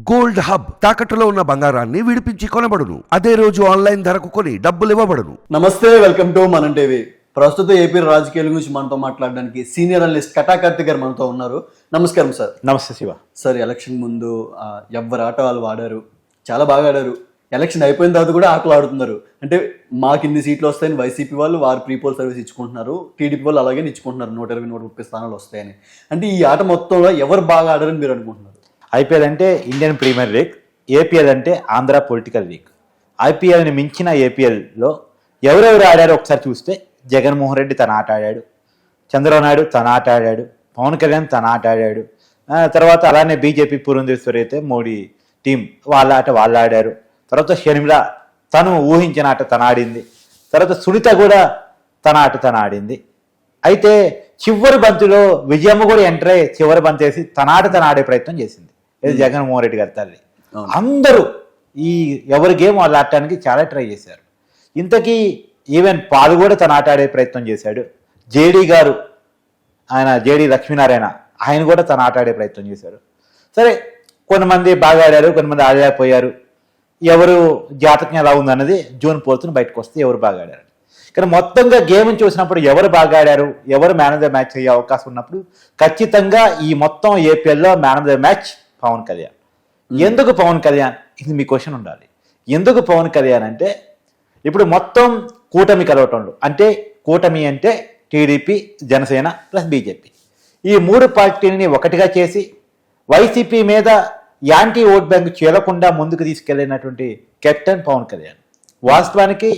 Gold hub తాకట్టులో ఉన్న బంగారాన్ని విడిపించి కొనబడును. అదే రోజు ఆన్లైన్ ధరకు కొని డబ్బులు ఇవ్వబడును. నమస్తే వెల్కమ్ టు మనం టీవీ. ప్రస్తుతం ఏపీ రాజకీయాల గురించి మనతో మాట్లాడడానికి సీనియర్ అనలిస్ట్ కటాకర్తి గారు మనతో ఉన్నారు. నమస్కారం సార్. నమస్తే శివ. సార్ ఎలక్షన్ ముందు ఆ, ఎవ్వరు ఆట వాళ్ళు ఆడారు. చాలా బాగా ఆడారు. ఎలక్షన్ అయిపోయిన తర్వాత కూడా ఆటలు ఆడుతున్నారు. అంటే మాకు ఇన్ని సీట్లు వస్తాయని వైసీపీ వాళ్ళు వారు ప్రీపోల్ సర్వీస్ ఇచ్చుకుంటున్నారు. టీడీపీ వాళ్ళు అలాగే ఇచ్చుకుంటున్నారు నూట ఇరవై నూట ముప్పై స్థానాలు వస్తాయని. అంటే ఈ ఆట మొత్తంలో ఎవరు బాగా ఆడారని మీరు అనుకుంటున్నారు? ఐపీఎల్ అంటే ఇండియన్ ప్రీమియర్ లీగ్ ఏపీఎల్ అంటే ఆంధ్ర పొలిటికల్ లీగ్. ఐపీఎల్ని మించిన ఏపీఎల్లో ఎవరెవరు ఆడారో ఒకసారి చూస్తే జగన్మోహన్ రెడ్డి తన ఆట ఆడాడు చంద్రబాబు నాయుడు తన ఆట ఆడాడు పవన్ కళ్యాణ్ తన ఆట ఆడాడు తర్వాత అలానే బీజేపీ పురంధేశ్వరి అయితే మోడీ టీం వాళ్ళ ఆట వాళ్ళు ఆడారు. తర్వాత షర్మిల తను ఊహించిన ఆట తన ఆడింది. తర్వాత సునీత కూడా తన ఆట తన ఆడింది. అయితే చివరి బంతిలో విజయమ్మ కూడా ఎంటర్ అయ్యి చివరి బంతి వేసి తన ఆట తన ఆడే ప్రయత్నం చేసింది. ఇది జగన్మోహన్ రెడ్డి గారి తల్లి. అందరూ ఈ ఎవరి గేమ్ వాళ్ళు ఆడటానికి చాలా ట్రై చేశారు. ఇంతకీ ఈవెన్ పాలు కూడా తన ఆట ఆడే ప్రయత్నం చేశాడు. జేడీ గారు ఆయన జేడి లక్ష్మీనారాయణ ఆయన కూడా తన ఆట ఆడే ప్రయత్నం చేశారు. సరే కొంతమంది బాగా ఆడారు కొంతమంది ఆడలేకపోయారు. ఎవరు జాతకం ఎలా ఉందన్నది జూన్ పోతున్న బయటకు వస్తే ఎవరు బాగా ఆడారు. కానీ మొత్తంగా గేమ్ చూసినప్పుడు ఎవరు బాగా ఆడారు ఎవరు మ్యాన్ ఆఫ్ ద మ్యాచ్ అయ్యే అవకాశం ఉన్నప్పుడు ఖచ్చితంగా ఈ మొత్తం ఏపీఎల్లో man of the match Pawan Kalyan. ఎందుకు పవన్ కళ్యాణ్? ఇది మీ క్వశ్చన్ ఉండాలి. ఎందుకు పవన్ కళ్యాణ్ అంటే ఇప్పుడు మొత్తం కూటమి కలవటంలో అంటే కూటమి అంటే టీడీపీ జనసేన ప్లస్ బీజేపీ. ఈ మూడు పార్టీలని ఒకటిగా చేసి వైసీపీ మీద యాంటీ ఓట్ బ్యాంక్ చేరకుండా ముందుకు తీసుకెళ్ళినటువంటి కెప్టెన్ పవన్ కళ్యాణ్. వాస్తవానికి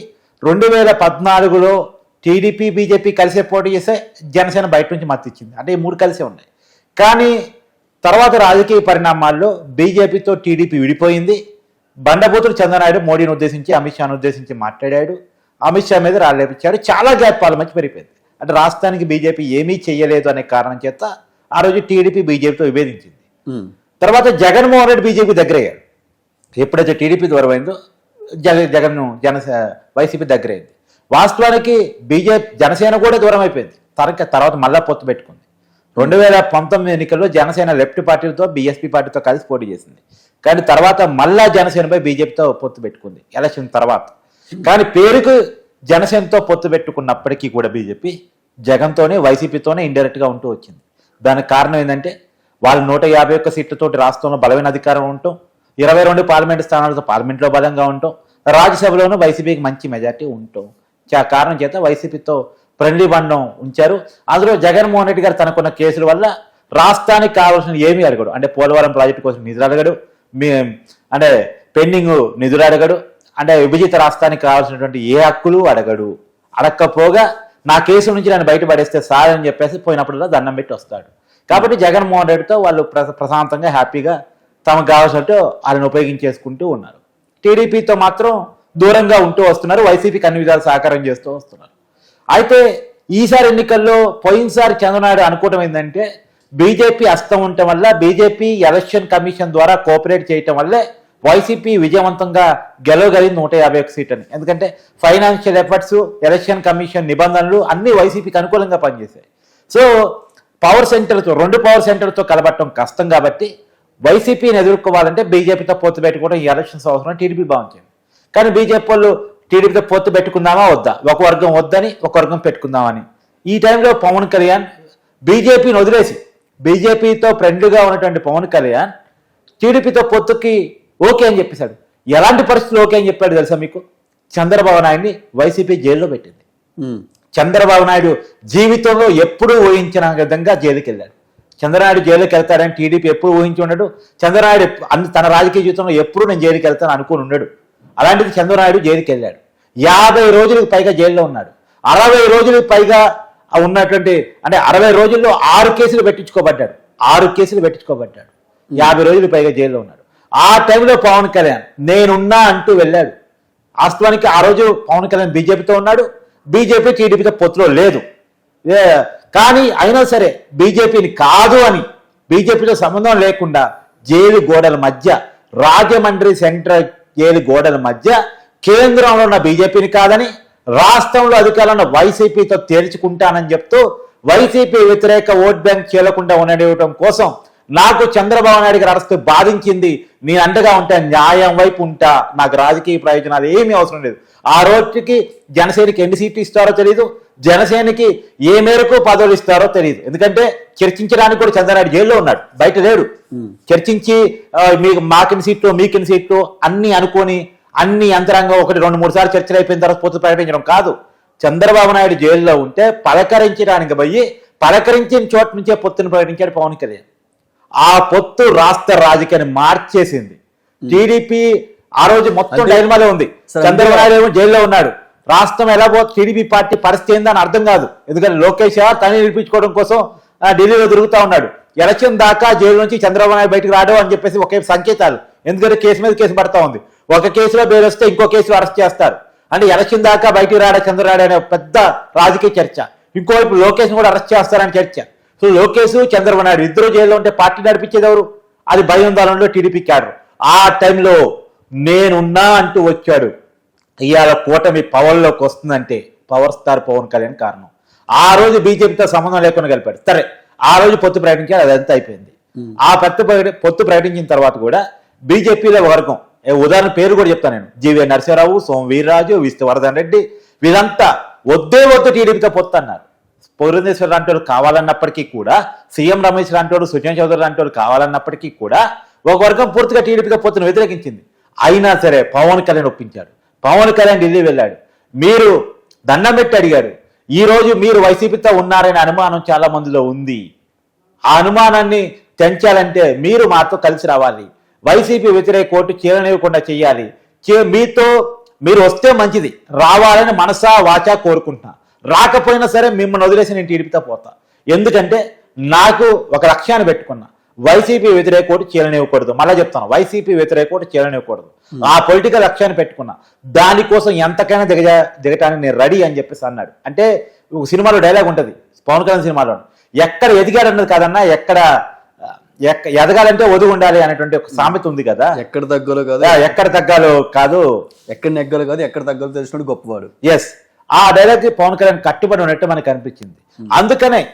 రెండు వేల పద్నాలుగులో టీడీపీ బీజేపీ కలిసే పోటీ చేస్తే జనసేన బయట నుంచి మద్దతు ఇచ్చింది. అంటే ఈ మూడు కలిసే ఉన్నాయి. కానీ తర్వాత రాజకీయ పరిణామాల్లో బీజేపీతో టీడీపీ విడిపోయింది. బండబూతులు చంద్రనాయుడు మోడీని ఉద్దేశించి అమిత్ షాను ఉద్దేశించి మాట్లాడాడు. అమిత్ షా మీద రాలేపించాడు చాలా గ్యాప్ పాల మధ్య పెరిగిపోయింది. అంటే రాష్ట్రానికి బీజేపీ ఏమీ చేయలేదు అనే కారణం చేత ఆ రోజు టీడీపీ బీజేపీతో విభేదించింది. తర్వాత జగన్మోహన్ రెడ్డి బీజేపీ దగ్గర అయ్యాడు ఎప్పుడైతే టీడీపీ దూరం అయిందో జగ జగన్ జనసే వైసీపీ దగ్గర అయింది వాస్తవానికి బీజేపీ జనసేన కూడా దూరం అయిపోయింది తర్వాత మళ్ళా పొత్తు పెట్టుకుంది. రెండు వేల పంతొమ్మిది ఎన్నికల్లో జనసేన లెఫ్ట్ పార్టీలతో బీఎస్పీ పార్టీతో కలిసి పోటీ చేసింది. కానీ తర్వాత మళ్ళా జనసేనపై బీజేపీతో పొత్తు పెట్టుకుంది ఎలక్షన్ తర్వాత. కానీ పేరుకు జనసేనతో పొత్తు పెట్టుకున్నప్పటికీ కూడా బీజేపీ జగన్తోనే వైసీపీతోనే ఇండైరెక్ట్గా ఉంటూ వచ్చింది. దానికి కారణం ఏంటంటే వాళ్ళు నూట యాభై ఒక్క సీట్లతోటి రాష్ట్రంలో బలమైన అధికారం ఉండటం ఇరవై రెండు పార్లమెంటు స్థానాలతో పార్లమెంట్లో బలంగా ఉండటం రాజ్యసభలోనూ వైసీపీకి మంచి మెజార్టీ ఉండటం. కారణం చేత వైసీపీతో ఫ్రెండ్లీ బండం ఉంచారు. అందులో జగన్మోహన్ రెడ్డి గారు తనకున్న కేసుల వల్ల రాష్ట్రానికి కావాల్సిన ఏమీ అడగడు. అంటే పోలవరం ప్రాజెక్టు కోసం నిధులు అడగడు. మీ అంటే పెండింగ్ నిధులు అడగడు. అంటే విభజిత రాష్ట్రానికి కావాల్సినటువంటి ఏ హక్కులు అడగడు. అడగకపోగా నా కేసు నుంచి నన్ను బయటపడేస్తే సారని చెప్పేసి పోయినప్పుడల్లా దండం పెట్టి వస్తాడు. కాబట్టి జగన్మోహన్ రెడ్డితో వాళ్ళు ప్ర- ప్రశాంతంగా హ్యాపీగా తమకు కావాల్సినట్టు వాళ్ళని ఉపయోగించేసుకుంటూ ఉన్నారు. టీడీపీతో మాత్రం దూరంగా ఉంటూ వస్తున్నారు. వైసీపీకి అన్ని విధాలు సహకారం చేస్తూ వస్తున్నారు. అయితే ఈసారి ఎన్నికల్లో పోయినసారి చంద్రనాయుడు అనుకోవటం ఏంటంటే బీజేపీ అస్తం ఉండటం వల్ల బీజేపీ ఎలక్షన్ కమిషన్ ద్వారా కోఆపరేట్ చేయటం వల్లే వైసీపీ విజయవంతంగా గెలవగలిగింది నూట యాభై ఒక సీట్ అని ఎందుకంటే ఫైనాన్షియల్ ఎఫర్ట్స్ ఎలక్షన్ కమిషన్ నిబంధనలు అన్ని వైసీపీకి అనుకూలంగా పనిచేశాయి. సో పవర్ సెంటర్తో రెండు పవర్ సెంటర్తో కలబట్టడం కష్టం కాబట్టి వైసీపీని ఎదుర్కోవాలంటే బీజేపీతో పొత్తు పెట్టుకోవడం ఈ ఎలక్షన్స్ అవసరం టీడీపీ భావించింది. కానీ బీజేపీ వాళ్ళు టీడీపీతో పొత్తు పెట్టుకుందామా వద్దా? ఒక వర్గం వద్దని ఒక వర్గం పెట్టుకుందామని. ఈ టైంలో పవన్ కళ్యాణ్ బీజేపీని వదిలేసి బీజేపీతో ఫ్రెండ్గా ఉన్నటువంటి పవన్ కళ్యాణ్ టీడీపీతో పొత్తుకి ఓకే అని చెప్పేశాడు. ఎలాంటి పరిస్థితులు ఓకే అని చెప్పాడు తెలుసా మీకు? చంద్రబాబు నాయుడిని వైసీపీ జైల్లో పెట్టింది. చంద్రబాబు నాయుడు జీవితంలో ఎప్పుడూ ఊహించిన విధంగా జైలుకి వెళ్ళాడు. చంద్రనాయుడు జైలుకి వెళ్తాడని టీడీపీ ఎప్పుడు ఊహించి ఉండడు. చంద్రనాయుడు తన రాజకీయ జీవితంలో ఎప్పుడు నేను జైలుకి వెళ్తాను అనుకుని ఉండడు. అలాంటిది చంద్రనాయుడు జైలుకి వెళ్ళాడు. యాభై రోజులకు పైగా జైల్లో ఉన్నాడు. అరవై రోజులకు పైగా ఉన్నటువంటి అంటే అరవై రోజుల్లో ఆరు కేసులు పెట్టించుకోబడ్డాడు. ఆరు కేసులు పెట్టించుకోబడ్డాడు. యాభై రోజులు పైగా జైల్లో ఉన్నాడు. ఆ టైంలో పవన్ కళ్యాణ్ నేనున్నా అంటూ వెళ్ళాడు. వాస్తవానికి ఆ రోజు పవన్ కళ్యాణ్ బీజేపీతో ఉన్నాడు. బీజేపీ టీడీపీతో పొత్తులో లేదు. కానీ అయినా సరే బీజేపీని కాదు అని బీజేపీతో సంబంధం లేకుండా జైలు గోడల మధ్య రాజమండ్రి సెంట్రల్ జైలు గోడల మధ్య కేంద్రంలో ఉన్న బీజేపీని కాదని రాష్ట్రంలో అధికారంలో ఉన్న వైసీపీతో తేల్చుకుంటానని చెప్తూ వైసీపీ వ్యతిరేక ఓట్ బ్యాంక్ చేయకుండా ఉండనివ్వడం కోసం నాకు చంద్రబాబు నాయుడు గారు అరెస్ట్ బాధించింది నేను అండగా ఉంటా న్యాయం వైపు ఉంటా. నాకు రాజకీయ ప్రయోజనాలు ఏమీ అవసరం లేదు. ఆ రోజుకి జనసేనకి ఎన్ని సీట్లు ఇస్తారో తెలియదు జనసేనకి ఏ మేరకు పదవులు ఇస్తారో తెలియదు ఎందుకంటే చర్చించడానికి కూడా చంద్రనాయుడు జైల్లో ఉన్నాడు. బయట లేడు. చర్చించి మీకు మాకిన సీట్లు మీకిన సీట్లు అన్ని అనుకొని అన్ని యంత్రాంగం ఒకటి రెండు మూడు సార్లు చర్చలు అయిపోయిన తర్వాత పొత్తు ప్రకటించడం కాదు. చంద్రబాబు నాయుడు జైల్లో ఉంటే పలకరించడానికి పోయి పలకరించిన చోట నుంచే పొత్తును ప్రకటించాడు పవన్ కళ్యాణ్. ఆ పొత్తు రాష్ట్ర రాజకీయాన్ని మార్చేసింది. టీడీపీ ఆ రోజు మొత్తం డైల్మాలో ఉంది. చంద్రబాబు నాయుడు ఏమో జైల్లో ఉన్నాడు. రాష్ట్రం ఎలా పో టీడీపీ పార్టీ పరిస్థితి ఏందని అర్థం కాదు. ఎందుకంటే లోకేష్ తని నిలిపించుకోవడం కోసం ఢిల్లీలో తిరుగుతా ఉన్నాడు. ఎలక్షన్ దాకా జైలు నుంచి చంద్రబాబు నాయుడు బయటకు రాడు అని చెప్పేసి ఒకే సంకేతాలు. ఎందుకంటే కేసు మీద కేసు పడతా ఉంది. ఒక కేసులో బెయిల్ వస్తే ఇంకో కేసులో అరెస్ట్ చేస్తారు. అంటే ఎలక్షన్ దాకా బయటికి రాడా చంద్రరాడు అనే పెద్ద రాజకీయ చర్చ. ఇంకోవైపు లోకేష్ కూడా అరెస్ట్ చేస్తారని చర్చ. సో లోకేష్ చంద్రబాబు నాయుడు ఇద్దరు జైల్లో ఉంటే పార్టీ నడిపించేది ఎవరు? అది భయం దానంలో టీడీపీ క్యాడర్. ఆ టైంలో నేనున్నా అంటూ వచ్చాడు. ఇవాళ కూటమి పవర్లోకి వస్తుందంటే పవర్ స్టార్ పవన్ కళ్యాణ్ కారణం. ఆ రోజు బీజేపీతో సంబంధం లేకుండా కలిపాడు సరే ఆ రోజు పొత్తు ప్రకటించాడు అదంతా అయిపోయింది. ఆ పొత్తు ప్రకటి- పొత్తు ప్రకటించిన తర్వాత కూడా బీజేపీలో వర్గం ఉదాహరణ పేరు కూడా చెప్తాను నేను. జీవే నరసింహరావు సోమ వీర్రాజు విష్ణువర్ధన్ రెడ్డి వీరంతా వద్దే వద్దు టీడీపీతో పొత్తు అన్నారు పురంధేశ్వర లాంటి వాళ్ళు కావాలన్నప్పటికీ కూడా సీఎం రమేష్ లాంటి వాడు సుజన్ చౌదరి లాంటి వాళ్ళు కావాలన్నప్పటికీ కూడా ఒక వర్గం పూర్తిగా టీడీపీతో పొత్తును వ్యతిరేకించింది. అయినా సరే పవన్ కళ్యాణ్ ఒప్పించాడు. పవన్ కళ్యాణ్ ఢిల్లీ వెళ్ళాడు. మీరు దండం పెట్టి అడిగారు. ఈ రోజు మీరు వైసీపీతో ఉన్నారనే అనుమానం చాలా మందిలో ఉంది. ఆ అనుమానాన్ని తెంచాలంటే మీరు మాతో కలిసి రావాలి. వైసీపీ వ్యతిరేక కోర్టు చీలనివ్వకుండా చెయ్యాలి చే- మీతో మీరు వస్తే మంచిది. రావాలని మనసా వాచా కోరుకుంటున్నా. రాకపోయినా సరే మిమ్మల్ని వదిలేసి నేను టీడీపీతో పోతా. ఎందుకంటే నాకు ఒక లక్ష్యాన్ని పెట్టుకున్నా. వైసీపీ వ్యతిరేక కోర్టు చీలనివ్వకూడదు మళ్ళీ చెప్తాను. వైసీపీ వ్యతిరేక కోర్టు చీలనివ్వకూడదు ఆ పొలిటికల్ లక్ష్యాన్ని పెట్టుకున్నా. దానికోసం ఎంతకైనా దిగజ దిగటానికి నేను రెడీ అని చెప్పేసి అన్నాడు. అంటే ఒక సినిమాలో డైలాగ్ ఉంటది. పవన్ కళ్యాణ్ సినిమాలో. ఎక్కడ ఎదిగాడు అన్నది కాదన్నా ఎక్కడ ఎక్క- ఎదగాలంటే ఒదుగు ఉండాలి అనేటువంటి ఒక సామెత ఉంది కదా. ఎక్కడ తగ్గలో కాదు. ఎక్కడ తగ్గాలో కాదు. ఎక్కడ నెగ్గలో కాదు ఎక్కడ తగ్గలో తెలిసినట్టు గొప్పవాడు. ఎస్ ఆ డైలాగ్ పవన్ కళ్యాణ్ కట్టుబడి ఉన్నట్టు మనకు అనిపించింది. అందుకనే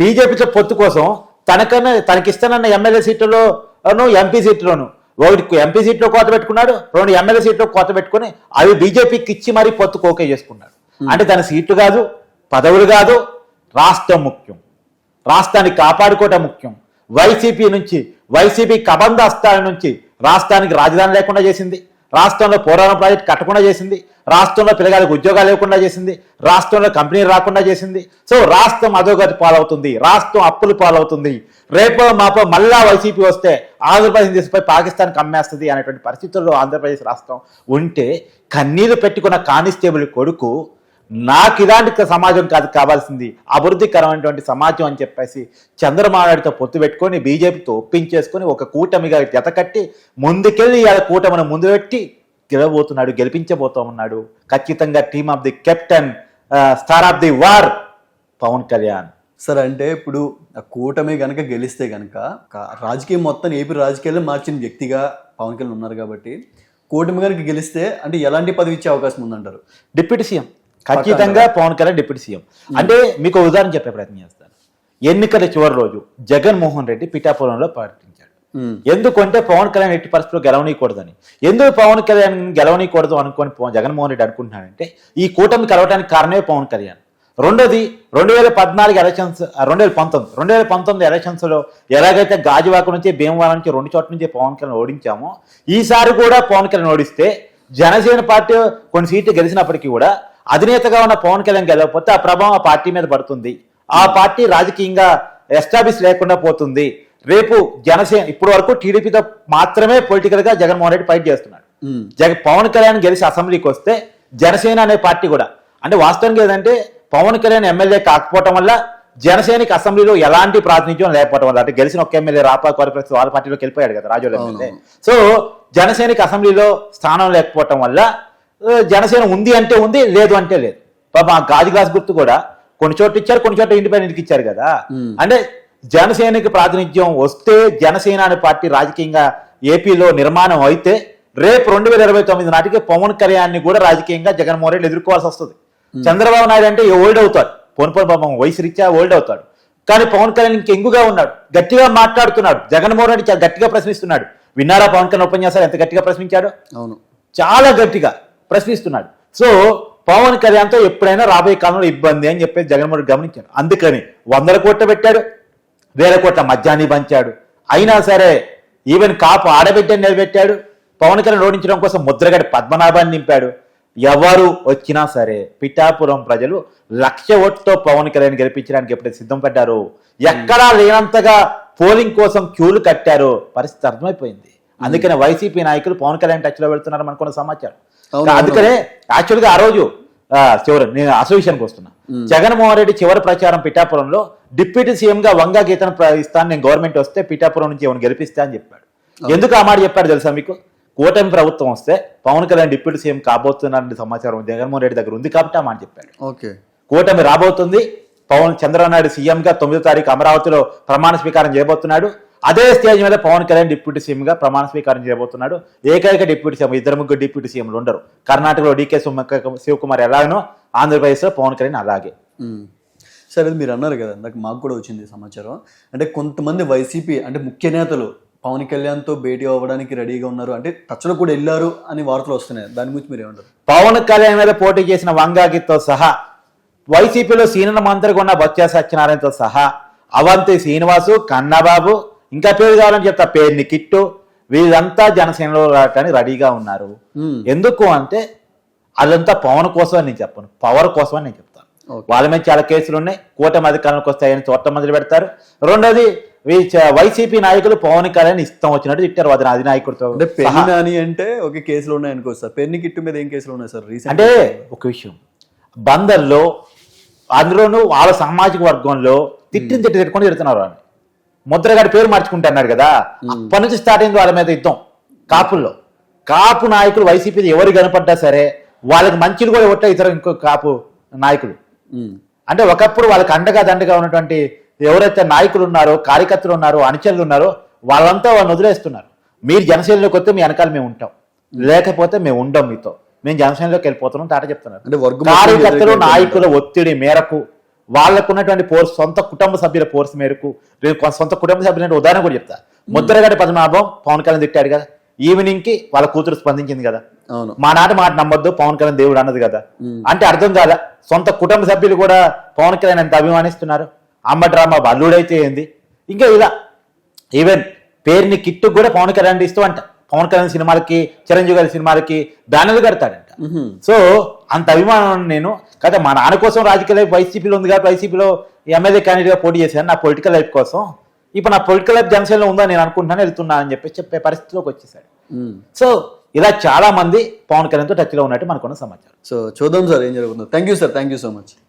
బీజేపీతో పొత్తు కోసం తనకన్నా తనకిస్తానన్న ఎమ్మెల్యే సీట్లలోను ఎంపీ సీట్లోను ఒకటి ఎంపీ సీట్లో కోత పెట్టుకున్నాడు రెండు ఎమ్మెల్యే సీట్లో కోత పెట్టుకుని అవి బీజేపీకి ఇచ్చి మరీ పొత్తు కోకే చేసుకున్నాడు. అంటే తన సీట్లు కాదు పదవులు కాదు రాష్ట్రం ముఖ్యం. రాష్ట్రాన్ని కాపాడుకోవటం ముఖ్యం. వైసీపీ నుంచి వైసీపీ కబంధ నుంచి రాష్ట్రానికి రాజధాని లేకుండా చేసింది. రాష్ట్రంలో పోరాటం ప్రాజెక్ట్ కట్టకుండా చేసింది. రాష్ట్రంలో పిల్లగాలకు ఉద్యోగాలు లేకుండా చేసింది. రాష్ట్రంలో కంపెనీలు రాకుండా చేసింది. సో రాష్ట్రం అధోగతి పాలవుతుంది. రాష్ట్రం అప్పులు పాలవుతుంది. రేపో మాపో మళ్ళా వైసీపీ వస్తే ఆంధ్రప్రదేశ్ తీసుకుపోయి పాకిస్తాన్ కమ్మేస్తుంది అనేటువంటి పరిస్థితుల్లో ఆంధ్రప్రదేశ్ రాష్ట్రం ఉంటే కన్నీరు పెట్టుకున్న కానిస్టేబుల్ కొడుకు నాకు ఇలాంటి సమాజం కాదు కావాల్సింది అభివృద్ధికరమైనటువంటి సమాజం అని చెప్పేసి చంద్రబాబు నాయుడుతో పొత్తు పెట్టుకొని బీజేపీతో ఒప్పించేసుకొని ఒక కూటమిగా జతకట్టి ముందుకెళ్ళి ఇవాళ కూటమిని ముందు పెట్టి గెలవబోతున్నాడు గెలిపించబోతా ఉన్నాడు ఖచ్చితంగా team of the captain star of the war Pawan Kalyan. సరే అంటే ఇప్పుడు ఆ కూటమి గనక గెలిస్తే గనక క- రాజకీయం మొత్తం ఏపీ రాజకీయాల్లో మార్చిన వ్యక్తిగా పవన్ కళ్యాణ్ ఉన్నారు కాబట్టి కూటమి గనక గెలిస్తే అంటే ఎలాంటి పదవి ఇచ్చే అవకాశం ఉందంటారు? డిప్యూటీ సీఎం ఖచ్చితంగా పవన్ కళ్యాణ్ డిప్యూటీ సీఎం. అంటే మీకు ఉదాహరణ చెప్పే ప్రయత్నం చేస్తాను. ఎన్నికల చివరి రోజు జగన్మోహన్ రెడ్డి పిఠాపురంలో పర్యటించాడు ఉమ్. ఎందుకంటే పవన్ కళ్యాణ్ ఎట్టి పరిస్థితుల్లో గెలవనీయకూడదని. ఎందుకు పవన్ కళ్యాణ్ గెలవనీయకూడదు అనుకొని జగన్మోహన్ రెడ్డి అనుకుంటున్నాడంటే ఈ కూటమి కలవడానికి కారణమే పవన్ కళ్యాణ్. రెండోది రెండు వేల పద్నాలుగు ఎలక్షన్స్ రెండు వేల పంతొమ్మిది రెండు వేల పంతొమ్మిది ఎలక్షన్స్లో ఎలాగైతే గాజువాక నుంచి భీమవరం నుంచి రెండు చోట్ల నుంచి పవన్ కళ్యాణ్ ఓడించామో ఈసారి కూడా పవన్ కళ్యాణ్ ఓడిస్తే జనసేన పార్టీ కొన్ని సీట్లు గెలిచినప్పటికీ కూడా అధినేతగా ఉన్న పవన్ కళ్యాణ్ గెలవకపోతే ఆ ప్రభావం ఆ పార్టీ మీద పడుతుంది. ఆ పార్టీ రాజకీయంగా ఎస్టాబ్లిష్ లేకుండా పోతుంది. రేపు జనసేన ఇప్పటి వరకు టీడీపీతో మాత్రమే పొలిటికల్గా జగన్మోహన్ రెడ్డి ఫైట్ చేస్తున్నాడు. ఉమ్. జగ పవన్ కళ్యాణ్ గెలిచి అసెంబ్లీకి వస్తే జనసేన అనే పార్టీ కూడా. అంటే వాస్తవానికి ఏదంటే పవన్ కళ్యాణ్ ఎమ్మెల్యే కాకపోవటం వల్ల జనసేనకి అసెంబ్లీలో ఎలాంటి ప్రాతినిధ్యం లేకపోవడం వల్ల అంటే గెలిచిన ఒక ఎమ్మెల్యే రాపా కోరప్రసాద్ వాళ్ళ పార్టీలోకి వెళ్ళిపోయాడు కదా రాజోలు ఎమ్మెల్యే. సో జనసేనకి అసెంబ్లీలో స్థానం లేకపోవటం వల్ల జనసేన ఉంది అంటే ఉంది లేదు అంటే లేదు. పాప ఆ గాజు గ్లాస్ గుర్తు కూడా కొన్ని చోట్ల ఇచ్చారు కొన్ని చోట్ల ఇండిపెండెంట్ ఇచ్చారు కదా. అంటే జనసేనకి ప్రాతినిధ్యం వస్తే జనసేన అనే పార్టీ రాజకీయంగా ఏపీలో నిర్మాణం అయితే రేపు రెండు వేల ఇరవై తొమ్మిది నాటికి పవన్ కళ్యాణ్ కూడా రాజకీయంగా జగన్మోహన్ రెడ్డి ఎదుర్కోవాల్సి వస్తుంది. చంద్రబాబు నాయుడు అంటే ఓల్డ్ అవుతాడు. పోను పోను పాపం వయసు రీత్యా ఓల్డ్ అవుతాడు. కానీ పవన్ కళ్యాణ్ ఇంకెంగుగా ఉన్నాడు. గట్టిగా మాట్లాడుతున్నాడు. జగన్మోహన్ రెడ్డి చాలా గట్టిగా ప్రశ్నిస్తున్నాడు. విన్నారా పవన్ కళ్యాణ్ ఉపన్యాసాలు ఎంత గట్టిగా ప్రశ్నించాడు? అవును. చాలా గట్టిగా. ప్రశ్నిస్తున్నాడు. సో పవన్ కళ్యాణ్తో ఎప్పుడైనా రాబోయే కాలంలో ఇబ్బంది అని చెప్పేసి జగన్మోహన్ రెడ్డి గమనించాడు. అందుకని వందల కోట్లు పెట్టాడు వేల కోట్ల మద్యాన్ని పంచాడు. అయినా సరే ఈవెన్ కాపు ఆడబిడ్డని నిలబెట్టాడు. పవన్ కళ్యాణ్ ఓడించడం కోసం ముద్రగడి పద్మనాభాన్ని నింపాడు. ఎవరు వచ్చినా సరే పిఠాపురం ప్రజలు లక్ష ఓట్తో పవన్ కళ్యాణ్ గెలిపించడానికి ఎప్పుడైతే సిద్ధం పడ్డారో ఎక్కడా లేనంతగా పోలింగ్ కోసం క్యూలు కట్టారు పరిస్థితి అర్థమైపోయింది. అందుకనే వైసీపీ నాయకులు పవన్ కళ్యాణ్ టచ్లో వెళ్తున్నారు అనుకున్న సమాచారం. అందుకనే యాక్చువల్గా ఆ రోజు చివరి నేను అసలు విషయానికి వస్తున్నా జగన్మోహన్ రెడ్డి చివరి ప్రచారం పిఠాపురంలో డిప్యూటీ సీఎం గా వంగా గీతను ఇస్తాను నేను గవర్నమెంట్ వస్తే పిఠాపురం నుంచి ఏమైనా గెలిపిస్తా అని చెప్పాడు. ఎందుకు ఆ మాట చెప్పాడు తెలుసా మీకు? కూటమి ప్రభుత్వం వస్తే పవన్ కళ్యాణ్ డిప్యూటీ సీఎం కాబోతున్నారనే సమాచారం జగన్మోహన్ రెడ్డి దగ్గర ఉంది కాబట్టి ఆ మాట చెప్పాడు. ఓకే. కూటమి రాబోతుంది పవన్ చంద్రబాబు నాయుడు సీఎం గా తొమ్మిదో తారీఖు అమరావతిలో ప్రమాణ స్వీకారం చేయబోతున్నాడు అదే స్టేజ్ మీద పవన్ కళ్యాణ్ డిప్యూటీ సీఎం గా ప్రమాణ స్వీకారం చేయబోతున్నాడు. ఏకైక డిప్యూటీ సీఎం ఇద్దరు ముగ్గురు డిప్యూటీ సీఎంలు ఉండరు. కర్ణాటకలో డీకే శివకుమార్ ఎలాగనో ఆంధ్రప్రదేశ్లో పవన్ కళ్యాణ్ అలాగే. సరే మీరు అన్నారు కదా ఇందాక మాకు కూడా వచ్చింది సమాచారం. అంటే కొంతమంది వైసీపీ అంటే ముఖ్య నేతలు పవన్ కళ్యాణ్తో భేటీ అవ్వడానికి రెడీగా ఉన్నారు. అంటే టచ్లో కూడా వెళ్ళారు అని వార్తలు వస్తున్నాయి. దాని గురించి మీరు ఏమంటారు? పవన్ కళ్యాణ్ మీద పోటీ చేసిన వంగాగితో సహా వైసీపీలో సీనియర్ మంత్రిగా ఉన్న బొత్స సత్యనారాయణతో సహా అవంతి శ్రీనివాసు కన్నబాబు ఇంకా పేరు కావాలని చెప్తా పేరుని కిట్టు. వీళ్ళంతా జనసేనలో రావడానికి రెడీగా ఉన్నారు. ఎందుకు అంటే అదంతా పవన్ కోసం అని నేను చెప్పను. పవర్ కోసం అని నేను చెప్తాను. వాళ్ళ మీద చాలా కేసులు ఉన్నాయి. కూటమి అధికారంలోకి వస్తాయని చోట్ల మొదలు పెడతారు. రెండోది వైసీపీ నాయకులు పవన్ కళ్యాణ్ ఇష్టం వచ్చినట్టు తిట్టారు అది అధినాయకుడితో అంటే అంటే ఒక కేసులు ఉన్నాయి అనుకో సార్. పెళ్ళి కిట్టు మీద ఏం కేసులు ఉన్నాయి సార్? రీసెంట్ అంటే ఒక విషయం. బందర్లో అందులోనూ వాళ్ళ సామాజిక వర్గంలో తిట్టిన తిట్టి తిట్టుకొని తిడుతున్నారు వాళ్ళు ముద్రగాడి పేరు మార్చుకుంటున్నాడు కదా అప్పటి నుంచి స్టార్ట్ అయింది వాళ్ళ మీద యుద్ధం కాపుల్లో. కాపు నాయకులు వైసీపీ ఎవరు కనపడ్డా సరే వాళ్ళకి మంచిది కూడా ఒట్ట ఇతర ఇంకో కాపు నాయకులు. అంటే ఒకప్పుడు వాళ్ళకి అండగా దండగా ఉన్నటువంటి ఎవరైతే నాయకులు ఉన్నారో కార్యకర్తలు ఉన్నారో అనుచరులు ఉన్నారో వాళ్ళంతా వాళ్ళని వదిలేస్తున్నారు. మీరు జనసేనలోకి వస్తే మీ వెనకాల మేము ఉంటాం. లేకపోతే మేము ఉండం మీతో. మేము జనసేనలోకి వెళ్ళిపోతున్నాం తాట చెప్తున్నారు. కార్యకర్తలు నాయకుల ఒత్తిడి మేరకు వాళ్ళకు ఉన్నటువంటి ఫోర్స్ సొంత కుటుంబ సభ్యుల ఫోర్స్ మేరకు కొ- సొంత కుటుంబ సభ్యులంటే ఉదాహరణ కూడా చెప్తా. ముద్రగడ్డ పద్మనాభం పవన్ కళ్యాణ్ తిట్టాడు కదా. ఈవినింగ్కి వాళ్ళ కూతురు స్పందించింది కదా. మా నాటి మాట నమ్మొద్దు పవన్ కళ్యాణ్ దేవుడు అన్నది కదా. అంటే అర్థం కాదా? సొంత కుటుంబ సభ్యులు కూడా పవన్ కళ్యాణ్ ఎంత అభిమానిస్తున్నారు? అమ్మ డ్రామా అల్లుడైతే ఏంది? ఇంకా ఇలా. ఈవెన్ పేరుని కిట్టు కూడా పవన్ కళ్యాణ్ ఇస్తూ అంట. పవన్ కళ్యాణ్ సినిమాలకి చిరంజీవి గారి సినిమాలకి బ్యానర్లు కడతాడంట. సో అంత అభిమానం నేను. కదా మా నాన్న కోసం రాజకీయ లైఫ్ వైసీపీలో ఉంది కాబట్టి వైసీపీలో ఎమ్మెల్యే క్యాండిడేట్గా పోటీ చేశాను నా పొలిటికల్ లైఫ్ కోసం. ఇప్పుడు నా పొలిటికల్ లైఫ్ జనసేనలో ఉందని నేను అనుకుంటున్నాను వెళ్తున్నా అని చెప్పి చెప్పే పరిస్థితిలోకి వచ్చేసాడు. సో ఇలా చాలా మంది పవన్ కళ్యాణ్తో టచ్లో ఉన్నట్టు మనకున్న సమాచారం. సో చూద్దాం సార్ ఏం జరుగుతుందో. Thank you sir thank you so much